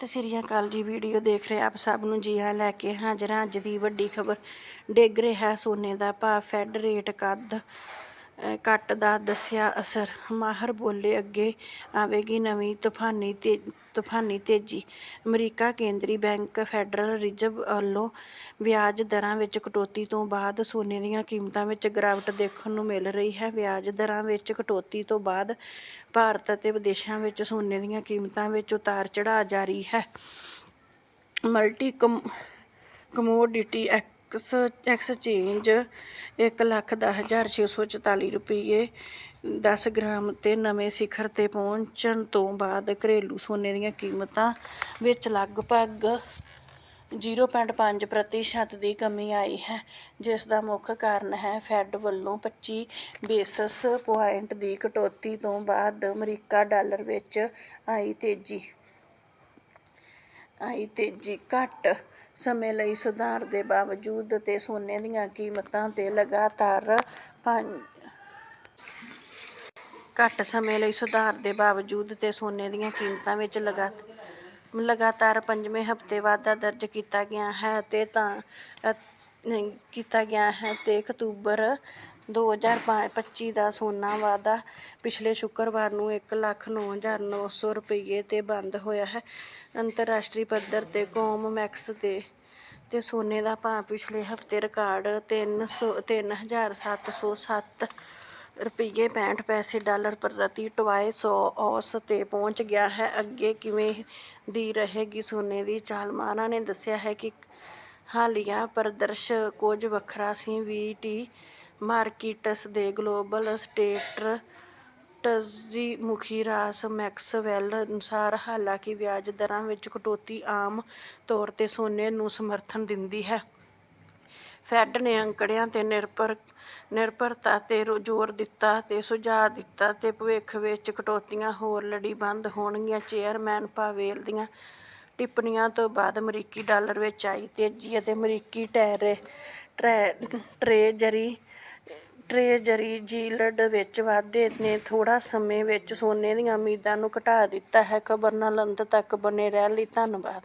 ਸਤਿ ਸ਼੍ਰੀ ਅਕਾਲ ਜੀ ਵੀਡੀਓ ਦੇਖ ਰਹੇ ਆਪ ਸਭ ਨੂੰ ਜੀ ਹਾਂ ਲੈ ਕੇ ਹਾਜ਼ਰ ਅੱਜ ਦੀ ਵੱਡੀ ਖਬਰ। ਡਿੱਗ ਰਿਹਾ ਸੋਨੇ ਦਾ ਭਾਅ ਫੈਡ ਰੇਟ ਕੱਦ ਕੱਟ ਦਾ ਦੱਸਿਆ ਅਸਰ। ਮਾਹਰ ਬੋਲੇ ਅੱਗੇ ਆਵੇਗੀ ਨਵੀਂ ਤੂਫਾਨੀ ਤੇ ਤੂਫਾਨੀ ਤੇਜ਼ੀ। ਅਮਰੀਕਾ ਕੇਂਦਰੀ ਬੈਂਕ ਫੈਡਰਲ ਰਿਜ਼ਰਵ ਵੱਲੋਂ ਵਿਆਜ ਦਰਾਂ ਵਿੱਚ ਕਟੌਤੀ ਤੋਂ ਬਾਅਦ ਸੋਨੇ ਦੀਆਂ ਕੀਮਤਾਂ ਵਿੱਚ ਗਿਰਾਵਟ ਦੇਖਣ ਨੂੰ ਮਿਲ ਰਹੀ ਹੈ। ਵਿਆਜ ਦਰਾਂ ਵਿੱਚ ਕਟੌਤੀ ਤੋਂ ਬਾਅਦ ਭਾਰਤ ਅਤੇ ਵਿਦੇਸ਼ਾਂ ਵਿੱਚ ਸੋਨੇ ਦੀਆਂ ਕੀਮਤਾਂ ਵਿੱਚ ਉਤਾਰ ਚੜਾਅ ਜਾਰੀ ਹੈ। Multi com commodity ex exchange ਇੱਕ ਲੱਖ ਦਸ ਹਜ਼ਾਰ ਛੇ ਸੌ ਚੁਤਾਲੀ ਰੁਪਏ 10 ਗ੍ਰਾਮ ਤੇ ਨਵੇਂ ਸਿਖਰ ਤੇ ਪਹੁੰਚਣ ਤੋਂ ਬਾਅਦ ਘਰੇਲੂ ਸੋਨੇ ਦੀਆਂ ਕੀਮਤਾਂ ਵਿੱਚ ਲਗਭਗ 0.5 ਪ੍ਰਤੀਸ਼ਤ ਦੀ ਕਮੀ ਆਈ ਹੈ, ਜਿਸ ਦਾ ਮੁੱਖ ਕਾਰਨ ਹੈ ਫੈੱਡ ਵੱਲੋਂ 25 ਬੇਸਿਸ ਪੁਆਇੰਟ ਦੀ ਕਟੌਤੀ ਤੋਂ ਬਾਅਦ ਅਮਰੀਕਾ ਡਾਲਰ ਵਿੱਚ ਆਈ ਤੇਜ਼ੀ। ਆਈ ਤੇਜ਼ੀ ਘੱਟ ਸਮੇਂ ਲਈ ਸੁਧਾਰ ਦੇ ਬਾਵਜੂਦ ਤੇ ਸੋਨੇ ਦੀਆਂ ਕੀਮਤਾਂ ਤੇ ਲਗਾਤਾਰ ਪੰਜ ਘੱਟ ਸਮੇਂ ਲਈ ਸੁਧਾਰ ਦੇ ਬਾਵਜੂਦ ਤੇ ਸੋਨੇ ਦੀਆਂ ਕੀਮਤਾਂ ਵਿੱਚ ਲਗਾ ਲਗਾਤਾਰ ਪੰਜਵੇਂ ਹਫ਼ਤੇ ਵਾਧਾ ਦਰਜ ਕੀਤਾ ਗਿਆ ਹੈ ਤੇ ਤਾਂ ਕੀਤਾ ਗਿਆ ਹੈ ਤੇ ਅਕਤੂਬਰ 2025 ਦਾ ਸੋਨਾ ਵਾਧਾ ਪਿਛਲੇ ਸ਼ੁੱਕਰਵਾਰ ਨੂੰ 1,09,900 ਰੁਪਏ ਤੇ ਬੰਦ ਹੋਇਆ ਹੈ। ਅੰਤਰਰਾਸ਼ਟਰੀ ਪੱਧਰ ਤੇ ਕੋਮਮੈਕਸ ਦੇ ਤੇ ਸੋਨੇ ਦਾ ਭਾਅ ਪਿਛਲੇ ਹਫ਼ਤੇ ਰਿਕਾਰਡ 300 3707 ਰੁਪਏ 65 ਪੈਸੇ ਡਾਲਰ ਪ੍ਰਤੀ ਟਵਾਏ ਸੌ ਔਸ ਤੇ ਪਹੁੰਚ ਗਿਆ ਹੈ। ਅੱਗੇ ਕਿਵੇਂ ਦੀ ਰਹੇਗੀ ਸੋਨੇ ਦੀ ਚਾਲ? ਮਾਹਰਾਂ ਨੇ ਦੱਸਿਆ ਹੈ ਕਿ ਹਾਲੀਆ ਪ੍ਰਦਰਸ਼ ਕੁਝ ਵੱਖਰਾ ਸੀ। ਵੀਟੀ ਮਾਰਕੀਟਸ ਦੇ ਗਲੋਬਲ ਸਟੇਟਰਟਜੀ ਮੁਖੀ ਰਾਸ ਮੈਕਸਵੈਲ ਅਨੁਸਾਰ, ਹਾਲਾਂਕਿ ਵਿਆਜ ਦਰਾਂ ਵਿੱਚ ਕਟੌਤੀ ਆਮ ਤੌਰ ਤੇ ਸੋਨੇ ਨੂੰ ਸਮਰਥਨ ਦਿੰਦੀ ਹੈ। ਫੈੱਡ ਨੇ ਅੰਕੜਿਆਂ ਤੇ ਨਿਰਭਰ ਨਿਰਭਰਤਾ ਤੇ ਜ਼ੋਰ ਦਿੱਤਾ ਤੇ ਸੁਝਾਅ ਦਿੱਤਾ ਤੇ ਭਵਿੱਖ ਵਿੱਚ ਕਟੌਤੀਆਂ ਹੋਰ ਲੜੀਬੰਦ ਹੋਣਗੀਆਂ। ਚੇਅਰਮੈਨ ਪਾਵੇਲ ਦੀਆਂ ਟਿੱਪਣੀਆਂ ਤੋਂ ਬਾਅਦ ਅਮਰੀਕੀ ਡਾਲਰ ਵਿੱਚ ਆਈ ਤੇਜ਼ੀ ਅਤੇ ਅਮਰੀਕੀ ਟੈਰੇ, ਟਰੈ- ਟਰੇਜਰੀ ਟਰੇਜਰੀ ਜੀਲਡ ਵਿੱਚ ਵਾਧੇ ਨੇ। ਥੋੜ੍ਹਾ ਸਮੇਂ ਵਿੱਚ ਸੋਨੇ ਦੀਆਂ ਉਮੀਦਾਂ ਨੂੰ ਘਟਾ ਦਿੱਤਾ ਹੈ। ਖਬਰ ਨਾਲ ਤੱਕ ਬਣੇ ਰਹਿਣ ਲਈ ਧੰਨਵਾਦ।